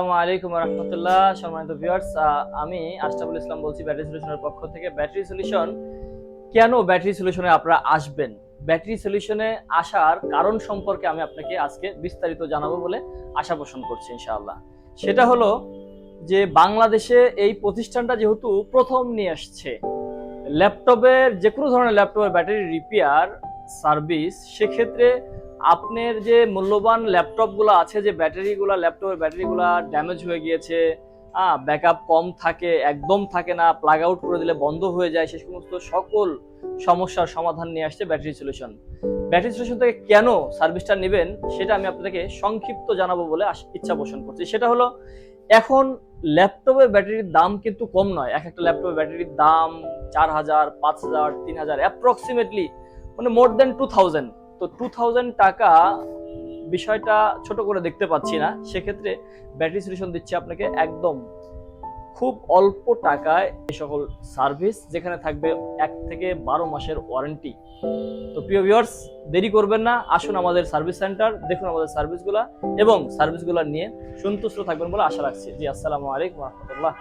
আসসালামু আলাইকুম রহমতুল্লাহ, সম্মানিত ভিউয়ার্স আমি আশরাফুল ইসলাম বলছি ব্যাটারি সলিউশনের পক্ষ থেকে। ব্যাটারি সলিউশন কেন ব্যাটারি সলিউশনে আপনারা আসবেন? ব্যাটারি সলিউশনে আসার কারণ সম্পর্কে আমি আপনাকে আজকে বিস্তারিত জানাব বলে আশা পোষণ করছি, ইনশাআল্লাহ। সেটা হলো যে বাংলাদেশে এই প্রতিষ্ঠানটা যেহেতু প্রথম নিয়ে আসছে, ল্যাপটপের যে কোনো ধরনের ল্যাপটপের ব্যাটারি রিপেয়ার সার্ভিস সেক্ষেত্রে আপনার যে মূল্যবান ল্যাপটপগুলো আছে, যে ব্যাটারিগুলো, ল্যাপটপের ব্যাটারিগুলো ড্যামেজ হয়ে গিয়েছে হ্যাঁ ব্যাকআপ কম থাকে, একদম থাকে না প্লাগ আউট করে দিলে বন্ধ হয়ে যায়, সে সমস্ত সকল সমস্যার সমাধান নিয়ে আসছে ব্যাটারি সলিউশন ব্যাটারি সলিউশন থেকে কেন সার্ভিসটা নেবেন, সেটা আমি আপনাদেরকে সংক্ষিপ্ত জানাব বলে ইচ্ছা পোষণ করছি। সেটা হলো, এখন ল্যাপটপের ব্যাটারির দাম কিন্তু কম নয়। এক একটা ল্যাপটপের ব্যাটারির দাম চার হাজার, পাঁচ হাজার, তিন হাজার অ্যাপ্রক্সিমেটলি মানে মোর দেন টু থাউজেন্ড তো টু টাকা বিষয়টা ছোট করে দেখতে পাচ্ছি না। সেক্ষেত্রে ব্যাটারি সলিউশন দিচ্ছে আপনাকে একদম খুব অল্প টাকায় এই সকল সার্ভিস যেখানে থাকবে এক থেকে বারো মাসের ওয়ারেন্টি তো প্রিয় ভিউয়ার্স দেরি করবেন না, আসুন আমাদের সার্ভিস সেন্টার দেখুন আমাদের সার্ভিসগুলা এবং সার্ভিসগুলো নিয়ে সন্তুষ্ট থাকবেন বলে আশা রাখছি। জি, আসসালামু আলাইকুম রহমতুল্লাহ।